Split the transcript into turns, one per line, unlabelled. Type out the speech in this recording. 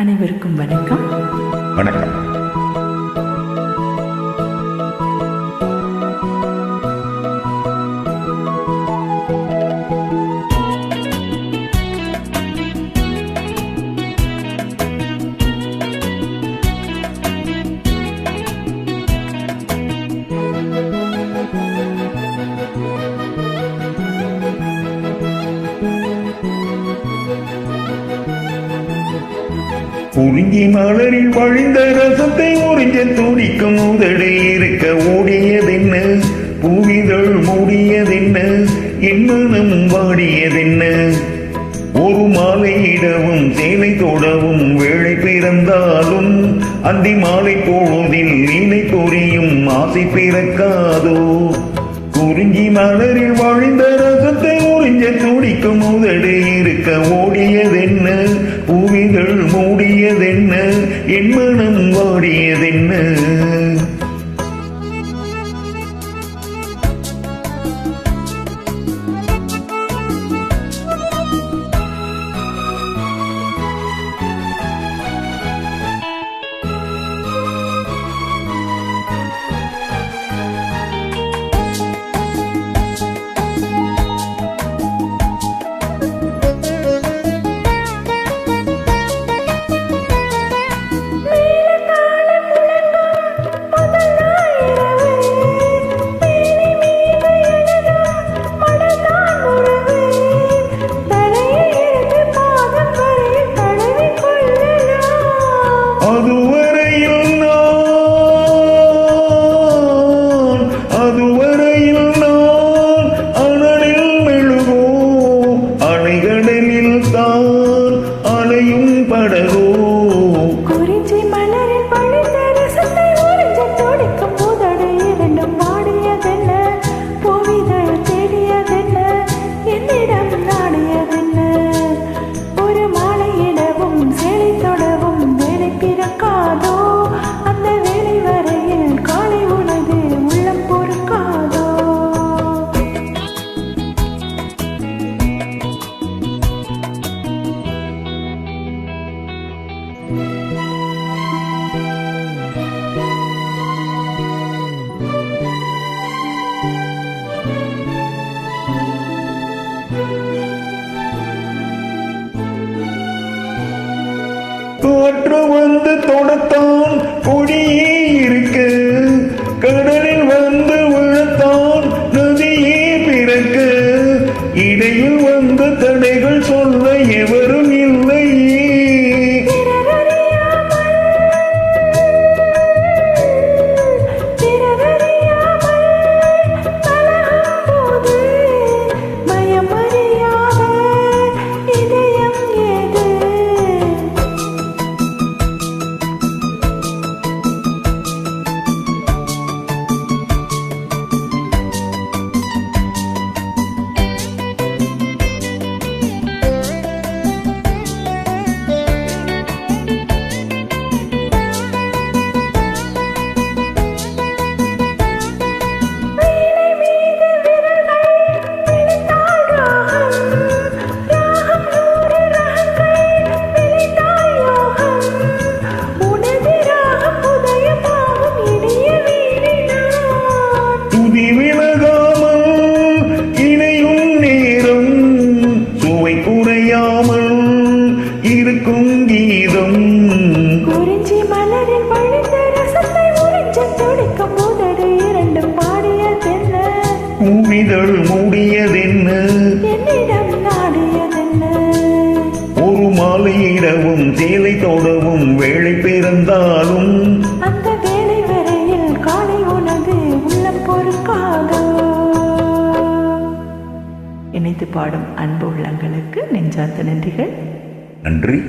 அனைவருக்கும் வணக்கம்.
வணக்கம். குறிஞ்சி மலரில் வழிந்த ரசத்தை உறிஞ்ச துடிக்கும் உதடில் இருக்க ஓடியதென்ன? பூவிதழ் மூடியதென்ன? என் மனம் வாடியதென்ன? ஒரு மாலையிடவும் சேலை தொடவும் வேளை பிறந்தாலும் அந்தி மாலை போவதில் நீனை பொறியும் ஆசை பிறக்காதோ? குறிஞ்சி மலரில் வாழ்ந்த ரசத்தை உறிஞ்ச துடிக்கும் உதடு இருக்க ஓடியதென்ன? பூவிகள் மூடியதென்ன? என் மனம் வாடியதென்ன? Oh. தொடத்தான் கொடியே இருக்கு. கடலில் வந்து விழத்தான் நதியே பிறக்கு. இடையில் வந்து தடைகள் சொல்ல எவர் குறையாமல் இருக்கும் கீதம்.
குறிஞ்சி மலரில் பழுத்த ரசத்தை உறிஞ்ச துடிக்கும் உதடு இரண்டும் பாடியதென்ன
பூவிதழ் மூடியதென்ன?
என்னிடம் நாடியதென்ன?
ஒரு மாலையிடவும் சேலை தொடவும் வேலை பிறந்தாலும்
இணைத்து பாடும் அன்பு உள்ளங்களுக்கு நெஞ்சார்ந்த நன்றிகள்.
நன்றி.